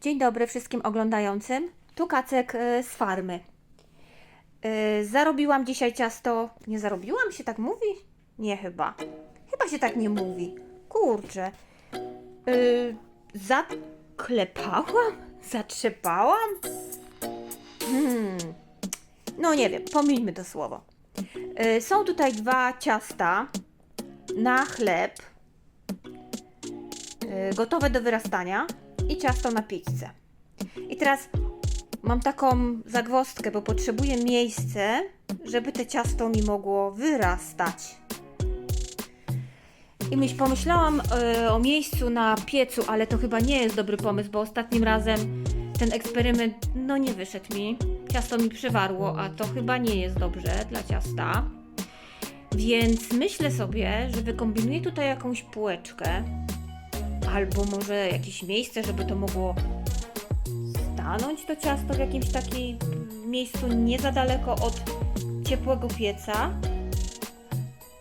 Dzień dobry wszystkim oglądającym. Tu Kacek y, z farmy. Y, Zarobiłam dzisiaj ciasto. Nie zarobiłam się tak mówi? Nie chyba. Chyba się tak nie mówi. Kurczę. Y, Zaklepałam? Zatrzepałam? Hmm. No nie wiem, pomińmy to słowo. Są tutaj dwa ciasta na chleb, gotowe do wyrastania i ciasto na pizzę. I teraz mam taką zagwozdkę, bo potrzebuję miejsce, żeby te ciasto mi mogło wyrastać. I myśl, pomyślałam y, o miejscu na piecu, ale to chyba nie jest dobry pomysł, bo ostatnim razem ten eksperyment no nie wyszedł mi. Ciasto mi przywarło, a to chyba nie jest dobrze dla ciasta. Więc myślę sobie, że wykombinuję tutaj jakąś półeczkę, albo może jakieś miejsce, żeby to mogło stanąć to ciasto w jakimś takim miejscu nie za daleko od ciepłego pieca,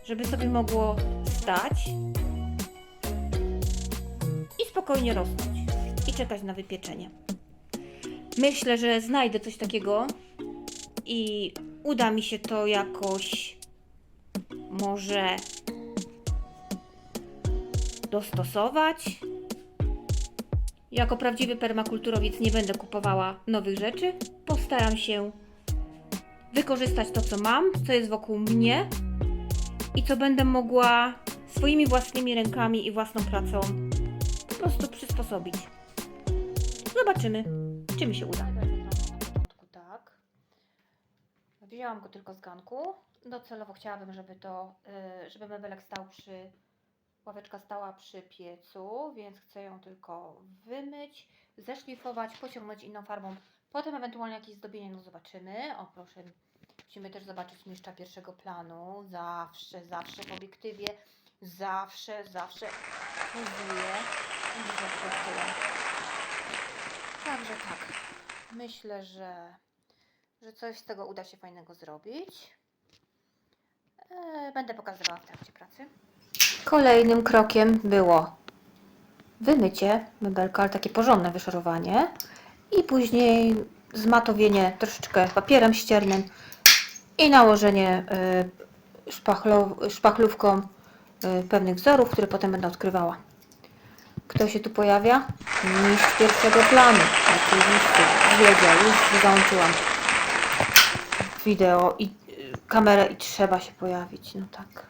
żeby sobie mogło stać i spokojnie rosnąć i czekać na wypieczenie. Myślę, że znajdę coś takiego i uda mi się to jakoś może dostosować. Jako prawdziwy permakulturowiec nie będę kupowała nowych rzeczy. Postaram się wykorzystać to, co mam, co jest wokół mnie i co będę mogła swoimi własnymi rękami i własną pracą po prostu przysposobić. Zobaczymy, czy mi się uda. Tak. Wzięłam go tylko z ganku. Docelowo chciałabym, żeby to, y, żeby mebelek stał przy, ławeczka stała przy piecu, więc chcę ją tylko wymyć, zeszlifować, pociągnąć inną farbą. Potem ewentualnie jakieś zdobienie, no zobaczymy. O proszę, musimy też zobaczyć mistrza pierwszego planu. Zawsze, zawsze w obiektywie, zawsze, zawsze pozuje. Także tak, myślę, że, że coś z tego uda się fajnego zrobić. E, Będę pokazywała w trakcie pracy. Kolejnym krokiem było wymycie mebelka, ale takie porządne wyszorowanie i później zmatowienie troszeczkę papierem ściernym i nałożenie y, szpachlówką y, pewnych wzorów, które potem będę odkrywała. Kto się tu pojawia? Mistrz pierwszego planu. Oczywiście. Wiedział, już załączyłam wideo i y, kamerę i trzeba się pojawić. No. Tak.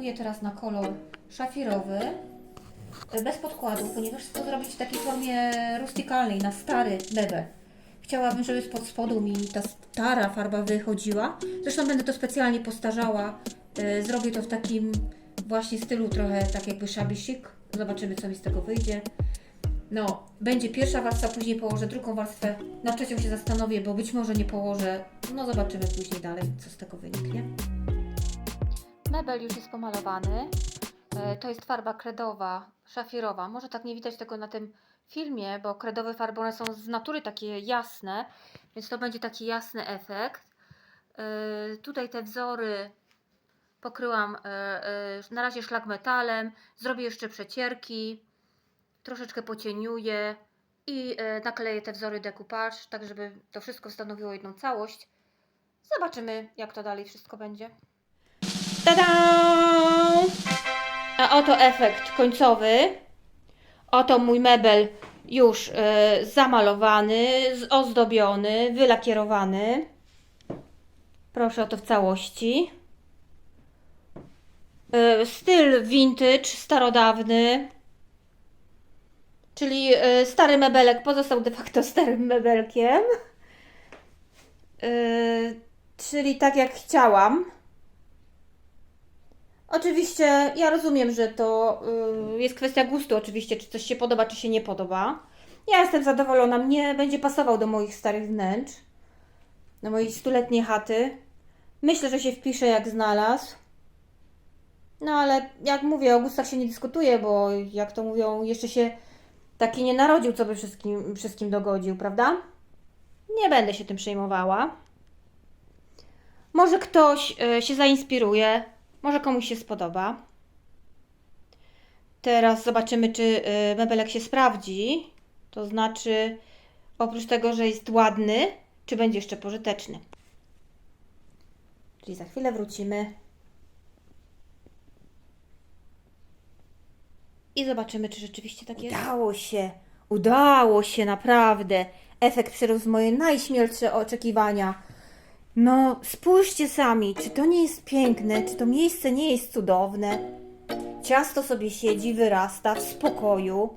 Maluję teraz na kolor szafirowy. y, Bez podkładu, ponieważ chcę to zrobić w takiej formie rustykalnej, na stary mebel. Chciałabym, żeby spod spodu mi ta stara farba wychodziła. Zresztą będę to specjalnie postarzała. Y, Zrobię to w takim właśnie stylu trochę tak jakby shabby chic. Zobaczymy, co mi z tego wyjdzie. No, będzie pierwsza warstwa, później położę drugą warstwę. Na trzecią się zastanowię, bo być może nie położę. No, zobaczymy później dalej, co z tego wyniknie. Mebel już jest pomalowany. E, To jest farba kredowa, szafirowa. Może tak nie widać tego na tym filmie, bo kredowe farby one są z natury takie jasne, więc to będzie taki jasny efekt. E, Tutaj te wzory pokryłam e, na razie szlak metalem, zrobię jeszcze przecierki, troszeczkę pocieniuję i nakleję te wzory decoupage, tak żeby to wszystko stanowiło jedną całość. Zobaczymy, jak to dalej wszystko będzie. Tada! A oto efekt końcowy. Oto mój mebel już e, zamalowany, ozdobiony, wylakierowany. Proszę o to w całości. E, styl vintage, starodawny. Czyli e, stary mebelek pozostał de facto starym mebelkiem. E, czyli tak jak chciałam. Oczywiście ja rozumiem, że to y, jest kwestia gustu, oczywiście, czy coś się podoba, czy się nie podoba. Ja jestem zadowolona, mnie będzie pasował do moich starych wnętrz, do mojej stuletniej chaty. Myślę, że się wpisze jak znalazł. No ale jak mówię, o gustach się nie dyskutuje, bo jak to mówią, jeszcze się taki nie narodził, co by wszystkim, wszystkim dogodził, prawda? Nie będę się tym przejmowała. Może ktoś y, się zainspiruje Może komuś się spodoba. Teraz zobaczymy, czy y, mebelek się sprawdzi. To znaczy, oprócz tego, że jest ładny, czy będzie jeszcze pożyteczny. Czyli za chwilę wrócimy. I zobaczymy, czy rzeczywiście tak jest. Udało się, udało się naprawdę. Efekt przerósł moje najśmielsze oczekiwania. No, spójrzcie sami, czy to nie jest piękne, czy to miejsce nie jest cudowne. Ciasto sobie siedzi, wyrasta w spokoju,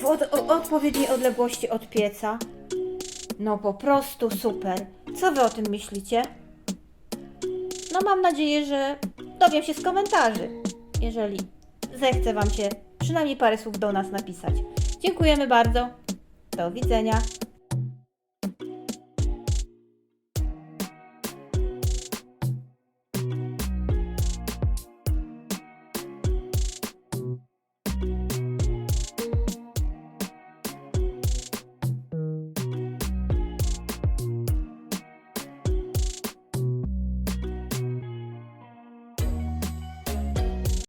w od, odpowiedniej odległości od pieca. No po prostu super. Co wy o tym myślicie? No mam nadzieję, że dowiem się z komentarzy, jeżeli zechce Wam się przynajmniej parę słów do nas napisać. Dziękujemy bardzo. Do widzenia.